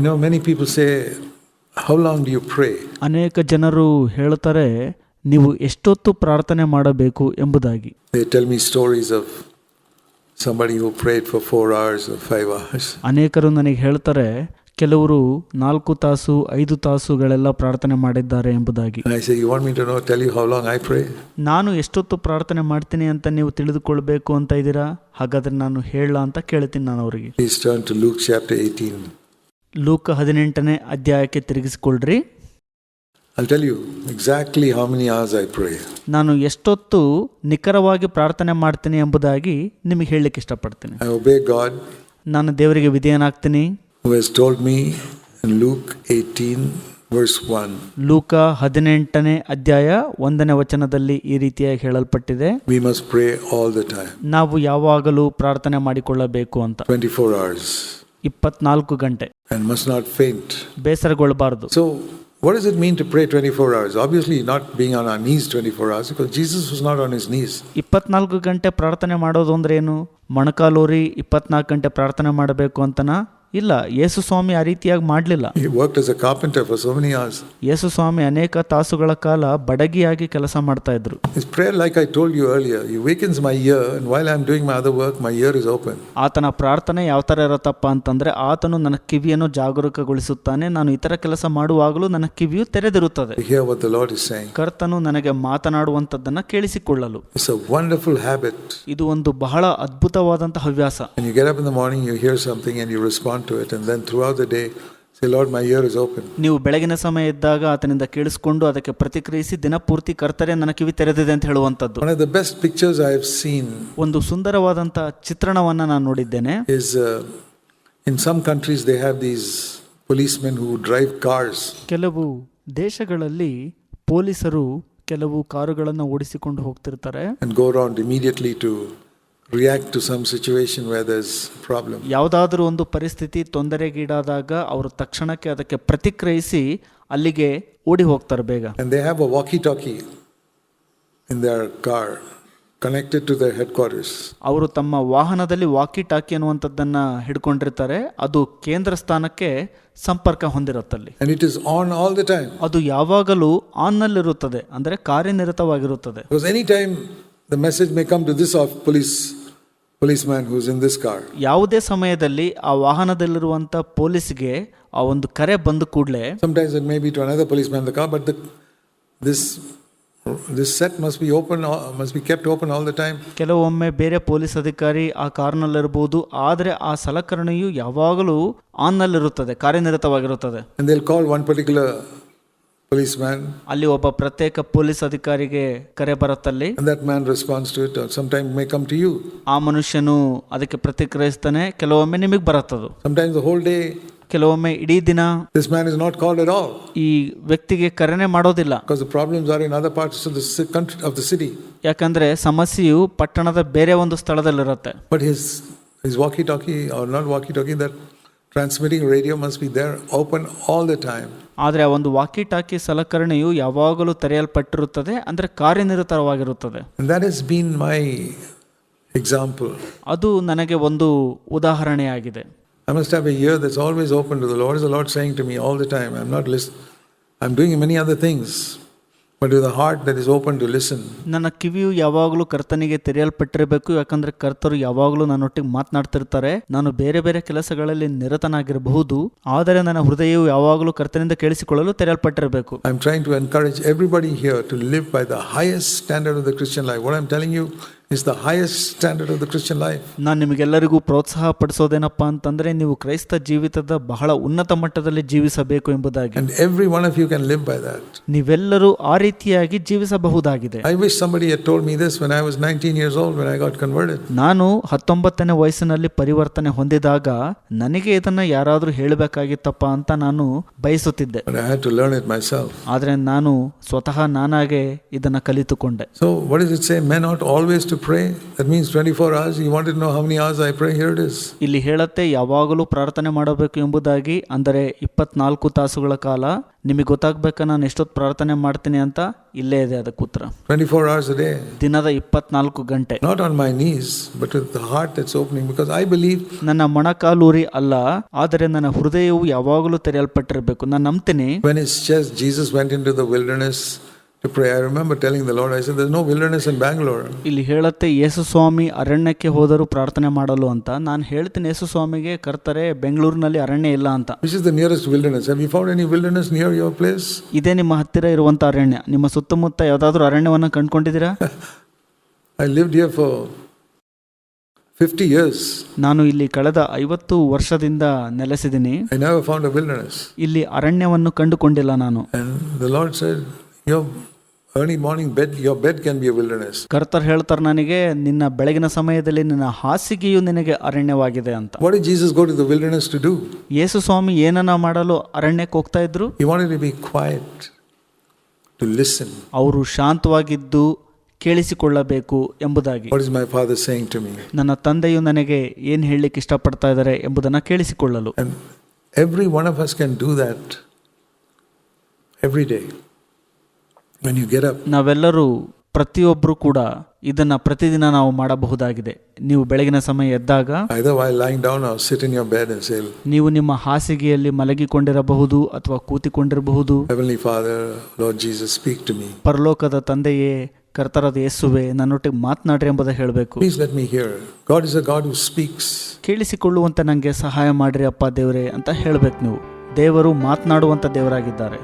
No many people say how long you pray ಅನೇಕ ಜನರು ಹೇಳ್ತಾರೆ ನೀವು ಎಷ್ಟೊತ್ತು ಪ್ರಾರ್ಥನೆ ಮಾಡಬೇಕು ಎಂಬುದಾಗಿ. Tell me stories of somebody who prayed four hours five hours ಅನೇಕರು ನನಗೆ ಹೇಳ್ತಾರೆ ಕೆಲವರು ನಾಲ್ಕು ತಾಸು ಐದು ತಾಸುಗಳೆಲ್ಲ ಪ್ರಾರ್ಥನೆ ಮಾಡಿದ್ದಾರೆ ಎಂಬುದಾಗಿ. ನಾನು ಎಷ್ಟೊತ್ತು ಪ್ರಾರ್ಥನೆ ಮಾಡ್ತೀನಿ ಅಂತ ನೀವು ತಿಳಿದುಕೊಳ್ಬೇಕು ಅಂತ ಇದ್ದೀರಾ? ಹಾಗಾದ್ರೆ ನಾನು ಹೇಳ ಅಂತ ಕೇಳ್ತೀನಿ ನಾನು ಅವರಿಗೆ. ಲೂಕ ಹದಿನೆಂಟನೇ ಅಧ್ಯಾಯಕ್ಕೆ ತಿರುಗಿಸಿಕೊಳ್ಳ್ರಿ I'll tell you exactly how many hours I pray. ನಾನು ಎಷ್ಟೊತ್ತು ನಿಖರವಾಗಿ ಪ್ರಾರ್ಥನೆ ಮಾಡ್ತೀನಿ ಎಂಬುದಾಗಿ ನಿಮಗೆ ಹೇಳಲಿಕ್ಕೆ ಇಷ್ಟಪಡ್ತೀನಿ. I obey God ನಾನು ದೇವರಿಗೆ ವಿಧೇಯನಾಗ್ತೀನಿ. who has told me in Luke 18, verse 1, ಲೂಕ ಹದಿನೆಂಟನೇ ಅಧ್ಯಾಯ ಒಂದನೇ ವಚನದಲ್ಲಿ ಈ ರೀತಿಯಾಗಿ ಹೇಳಲ್ಪಟ್ಟಿದೆ. We must pray all the time, ನಾವು ಯಾವಾಗಲೂ ಪ್ರಾರ್ಥನೆ ಮಾಡಿಕೊಳ್ಳಬೇಕು ಅಂತ. 24 hours, ಇಪ್ಪತ್ನಾಲ್ಕು ಗಂಟೆ. and must not faint. ಬೇಸರಗೊಳ್ಳಬಾರದು So, what does it mean to pray 24 hours? Obviously, not being on our knees 24 hours because Jesus was not on his knees. ಇಪ್ಪತ್ನಾಲ್ಕು ಗಂಟೆ ಪ್ರಾರ್ಥನೆ ಮಾಡೋದು ಅಂದ್ರೆ ಏನು ಮೊಣಕಾಲೂರಿ ಇಪ್ಪತ್ನಾಲ್ಕು ಗಂಟೆ ಪ್ರಾರ್ಥನೆ ಮಾಡಬೇಕು ಅಂತನಾ ಇಲ್ಲ ಯೇಸು ಸ್ವಾಮಿ ಆ ರೀತಿಯಾಗಿ ಮಾಡಲಿಲ್ಲ He worked as a carpenter for so many hours. ಯೇಸು ಸ್ವಾಮಿ ಅನೇಕ ತಾಸುಗಳ ಕಾಲ ಬಡಗಿಯಾಗಿ ಕೆಲಸ ಮಾಡ್ತಾ ಇದ್ರು His prayer, like I told you earlier, he wakens my ear, and while I'm doing my other work, my ear is open. ಆತನ ಪ್ರಾರ್ಥನೆ ಯಾವ ತರ ಇರತ್ತಪ್ಪ ಅಂತಂದ್ರೆ ಆತನು ನನ್ನ ಕಿವಿಯನ್ನು ಜಾಗರೂಕಗೊಳಿಸುತ್ತಾನೆ ನಾನು ಇತರ ಕೆಲಸ ಮಾಡುವಾಗಲೂ ನನ್ನ ಕಿವಿಯು ತೆರೆದಿರುತ್ತದೆ. ಕರ್ತನು ನನಗೆ ಮಾತನಾಡುವಂಥದ್ದನ್ನ ಕೇಳಿಸಿಕೊಳ್ಳಲು. ಇದು ಒಂದು ಬಹಳ ಅದ್ಭುತವಾದಂತಹ ಹವ್ಯಾಸ To it, and then throughout the day, say, Lord, my ear is open. ನೀವು ಬೆಳಗಿನ ಸಮಯ ಇದ್ದಾಗ ಆತನಿಂದ ಕೇಳಿಸಿಕೊಂಡು ಅದಕ್ಕೆ ಪ್ರತಿಕ್ರಿಯಿಸಿ ದಿನಪೂರ್ತಿ ಕರ್ತರೆ ನನ್ನ ಕಿವಿ ತೆರೆದಿದೆ ಅಂತ ಹೇಳುವಂಥದ್ದು One of the best pictures I have seen ಒಂದು ಸುಂದರವಾದಂಥ ಚಿತ್ರಣವನ್ನ ನಾನು ನೋಡಿದ್ದೇನೆ is uh, in some countries they have these policemen who drive cars ಕೆಲವು ದೇಶಗಳಲ್ಲಿ ಪೊಲೀಸರು ಕೆಲವು ಕಾರುಗಳನ್ನು ಓಡಿಸಿಕೊಂಡು ಹೋಗ್ತಿರ್ತಾರೆ and go around immediately to react to some situation where there's problem. ಯಾವುದಾದ್ರೂ ಒಂದು ಪರಿಸ್ಥಿತಿ ತೊಂದರೆಗೀಡಾದಾಗ ಅವರು ತಕ್ಷಣಕ್ಕೆ ಅದಕ್ಕೆ ಪ್ರತಿಕ್ರಿಯಿಸಿ ಅಲ್ಲಿಗೆ ಓಡಿ ಹೋಗ್ತಾರೆ ಬೇಗ And they have a walkie talkie in their car connected to their headquarters. ಅವರು ತಮ್ಮ ವಾಹನದಲ್ಲಿ ವಾಕಿ ಟಾಕಿ ಅನ್ನುವಂಥದ್ದನ್ನು ಹಿಡ್ಕೊಂಡಿರ್ತಾರೆ ಅದು ಕೇಂದ್ರ ಸ್ಥಾನಕ್ಕೆ ಸಂಪರ್ಕ ಹೊಂದಿರುತ್ತಲ್ಲಿ And it is on all the time. ಅದು ಯಾವಾಗಲೂ ಆನ್ನಲ್ಲಿರುತ್ತದೆ ಅಂದರೆ ಕಾರ್ಯನಿರತವಾಗಿರುತ್ತದೆ Because anytime the message may come to this of police policeman who's in this car. ಯಾವುದೇ ಸಮಯದಲ್ಲಿ ಆ ವಾಹನದಲ್ಲಿರುವಂಥ ಪೊಲೀಸ್ಗೆ ಆ ಒಂದು ಕರೆ ಬಂದ ಕೂಡಲೇ Sometimes it may be to another policeman in the car, but the, this this set must be open, must be kept open all the time. ಕೆಲವೊಮ್ಮೆ ಬೇರೆ ಪೊಲೀಸ್ ಅಧಿಕಾರಿ ಆ ಕಾರ್ನಲ್ಲಿರ್ಬೋದು ಆದರೆ ಆ ಸಲಕರಣೆಯು ಯಾವಾಗಲೂ ಆನ್ನಲ್ಲಿರುತ್ತದೆ ಕಾರ್ಯನಿರತವಾಗಿರುತ್ತದೆ And they'll call one particular policeman, ಅಲ್ಲಿ ಒಬ್ಬ ಪ್ರತ್ಯೇಕ ಪೊಲೀಸ್ ಅಧಿಕಾರಿಗೆ ಕರೆ ಬರುತ್ತಲ್ಲಿ and that man responds to it, or sometimes may come to you. ಆ ಮನುಷ್ಯನು ಅದಕ್ಕೆ ಪ್ರತಿಕ್ರಿಯಿಸ್ತಾನೆ ಕೆಲವೊಮ್ಮೆ ನಿಮಗೆ ಬರುತ್ತದು Sometimes the whole day, ಕೆಲವೊಮ್ಮೆ ಇಡೀ ದಿನ this man is not called at all ಈ ವ್ಯಕ್ತಿಗೆ ಕರೆನೆ ಮಾಡೋದಿಲ್ಲ because the problems are in other parts of the ci- country of the city. ಯಾಕಂದ್ರೆ ಸಮಸ್ಯೆಯು ಪಟ್ಟಣದ ಬೇರೆ ಒಂದು ಸ್ಥಳದಲ್ಲಿರುತ್ತೆ But his his walkie-talkie or not walkie-talkie, that transmitting radio must be there open all the time ಆದರೆ ಆ ಒಂದು walkie talkie ಸಲಕರಣೆಯು ಯಾವಾಗಲೂ ತೆರೆಯಲ್ಪಟ್ಟಿರುತ್ತದೆ ಅಂದರೆ ಕಾರ್ಯನಿರತವಾಗಿರುತ್ತದೆ. That is been my example example. ಅದು ನನಗೆ ಒಂದು ಉದಾಹರಣೆಯಾಗಿದೆ. I must have a ear that's always open to the Lord is is Lord saying to me all the time I am not lis I am doing many other but with a heart that is open to listen. ನನ್ನ ಕಿವಿಯು ಯಾವಾಗಲೂ ಕರ್ತನಿಗೆ ತೆರೆಯಲ್ಪಟ್ಟಿರಬೇಕು ಯಾಕಂದ್ರೆ ಕರ್ತರು ಯಾವಾಗಲೂ ನನ್ನೊಟ್ಟಿಗೆ ಮಾತನಾಡ್ತಿರ್ತಾರೆ ನಾನು ಬೇರೆ ಬೇರೆ ಕೆಲಸಗಳಲ್ಲಿ ನಿರತನಾಗಿರಬಹುದು ಆದರೆ ನನ್ನ ಹೃದಯವು ಯಾವಾಗಲೂ ಕರ್ತನಿಂದ ಕೇಳಿಸಿಕೊಳ್ಳಲು ತೆರೆಯಲ್ಪಟ್ಟಿರಬೇಕು I'm trying to encourage everybody here to live by the highest standard of the Christian life. What I'm telling you is the highest standard of the Christian life. ನಾನು ನಿಮಗೆಲ್ಲರಿಗೂ ಪ್ರೋತ್ಸಾಹ ಪಡಿಸೋದೇನಪ್ಪ antandre ನೀವು ಕ್ರೈಸ್ತ ಜೀವಿತದ ಬಹಳ ಉನ್ನತ ಮಟ್ಟದಲ್ಲಿ ಜೀವಿಸಬೇಕು ಎಂಬುದಾಗಿ And every one of you can live by that. ನೀವೆಲ್ಲರೂ ಆ ರೀತಿಯಾಗಿ ಜೀವಿಸಬಹುದಾಗಿದೆ I wish somebody had told me this when I was 19 years old when I got converted. ನಾನು ಹತ್ತೊಂಬತ್ತನೇ ವಯಸ್ಸಿನಲ್ಲಿ ಪರಿವರ್ತನೆ ಹೊಂದಿದಾಗ ನನಗೆ ಇದನ್ನ ಯಾರಾದರೂ ಹೇಳಬೇಕಾಗಿತ್ತಪ್ಪ ಅಂತ ನಾನು ಬಯಸುತ್ತಿದ್ದೆ But I had to learn it myself. ಆದರೆ ನಾನು ಸ್ವತಃ ನಾನಾಗೆ ಇದನ್ನ ಕಲಿತುಕೊಂಡೆ So, what does it say? Men ought always to pray. That means 24 hours. You wanted to know how many hours I pray? Here it is. ಇಲ್ಲಿ ಹೇಳತ್ತೆ ಯಾವಾಗಲೂ ಪ್ರಾರ್ಥನೆ ಮಾಡಬೇಕು ಎಂಬುದಾಗಿ ಅಂದರೆ ಇಪ್ಪತ್ನಾಲ್ಕು ತಾಸುಗಳ ಕಾಲ ನಿಮಗೆ ಗೊತ್ತಾಗ್ಬೇಕಾ ನಾನು ಎಷ್ಟೊತ್ತು ಪ್ರಾರ್ಥನೆ ಮಾಡ್ತೀನಿ ಅಂತ ಇಲ್ಲೇ ಇದೆ ಅದಕ್ಕೆ ಉತ್ತರ 24 hours a day. ದಿನದ ಇಪ್ಪತ್ನಾಲ್ಕು ಗಂಟೆ Not on my knees, but with the heart that's opening. Because I believe ನನ್ನ ಮೊಣಕಾಲೂರಿ ಅಲ್ಲ ಆದರೆ ನನ್ನ ಹೃದಯವು ಯಾವಾಗಲೂ ತೆರೆಯಲ್ಪಟ್ಟಿರಬೇಕು ನಾನು ನಂಬ್ತೀನಿ when it's just Jesus went into the wilderness to pray. I remember telling the Lord, I said, There's no wilderness in Bangalore. ಇಲ್ಲಿ ಹೇಳತ್ತೆ ಯೇಸು ಸ್ವಾಮಿ ಅರಣ್ಯಕ್ಕೆ ಹೋದರೂ ಪ್ರಾರ್ಥನೆ ಮಾಡಲು ಅಂತ ನಾನು ಹೇಳ್ತೀನಿ ಯೇಸು ಸ್ವಾಮಿಗೆ ಕರ್ತಾರೆ ಬೆಂಗಳೂರಿನಲ್ಲಿ ಅರಣ್ಯ ಇಲ್ಲ ಅಂತ This is the nearest wilderness? Have you found any wilderness near your place? ಇದೇ ನಿಮ್ಮ ಹತ್ತಿರ ಇರುವಂತ ಅರಣ್ಯ ನಿಮ್ಮ ಸುತ್ತಮುತ್ತ ಯಾವ್ದಾದ್ರು ಅರಣ್ಯವನ್ನು ಕಂಡುಕೊಂಡಿದ್ದೀರಾ I lived here for 50 years. ನಾನು ಇಲ್ಲಿ ಕಳೆದ ಐವತ್ತು ವರ್ಷದಿಂದ ನೆಲೆಸಿದ್ದೀನಿ I never found a wilderness. ಇಲ್ಲಿ ಅರಣ್ಯವನ್ನು ಕಂಡುಕೊಂಡಿಲ್ಲ ನಾನು And the Lord said, Your early morning bed your bed can be wilderness ಕರ್ತರ್ ಹೇಳ್ತಾರೆ ನನಗೆ ನಿನ್ನ ಬೆಳಗಿನ ಸಮಯದಲ್ಲಿ ನಿನ್ನ ಹಾಸಿಗೆಯು ನಿನಗೆ ಅರಣ್ಯವಾಗಿದೆ ಅಂತ. What is Jesus go to the wilderness to do ಯೇಸು ಸ್ವಾಮಿ ಏನನ್ನ ಮಾಡಲು ಅರಣ್ಯಕ್ಕೆ ಹೋಗ್ತಾ ಇದ್ರು? You want to be quiet to listen ಅವರು ಶಾಂತವಾಗಿದ್ದು ಕೇಳಿಸಿಕೊಳ್ಳಬೇಕು ಎಂಬುದಾಗಿ. What is my Father saying to me ನನ್ನ ತಂದೆಯು ನನಗೆ ಏನು ಹೇಳಲಿಕ್ಕೆ ಇಷ್ಟಪಡ್ತಾ ಇದ್ದಾರೆ ಎಂಬುದನ್ನು ಕೇಳಿಸಿಕೊಳ್ಳಲು. Every one of us can do that every day ನಾವೆಲ್ಲರೂ ಪ್ರತಿಯೊಬ್ಬರು ಕೂಡ ಇದನ್ನ ಪ್ರತಿದಿನ ನಾವು ಮಾಡಬಹುದಾಗಿದೆ ನೀವು ಬೆಳಗಿನ ಸಮಯ ಎದ್ದಾಗ ನೀವು ನಿಮ್ಮ ಹಾಸಿಗೆಯಲ್ಲಿ ಮಲಗಿಕೊಂಡಿರಬಹುದು ಅಥವಾ ಕೂತಿಕೊಂಡಿರಬಹುದು Heavenly Father, Lord Jesus, speak to me. ಪರಲೋಕದ ತಂದೆಯೇ ಕರ್ತರದ ಯೇಸುವೆ ನನ್ನೊಟ್ಟಿಗೆ ಮಾತನಾಡ್ರಿ ಎಂಬುದ ಹೇಳಬೇಕು Please let me hear. God is a God who speaks. ಕೇಳಿಸಿಕೊಳ್ಳುವಂತೆ ನನಗೆ ಸಹಾಯ ಮಾಡ್ರಿ ಅಪ್ಪ ದೇವರೇ ಅಂತ ಹೇಳಬೇಕು ನೀವು ದೇವರು ಮಾತನಾಡುವಂತ ದೇವರಾಗಿದ್ದಾರೆ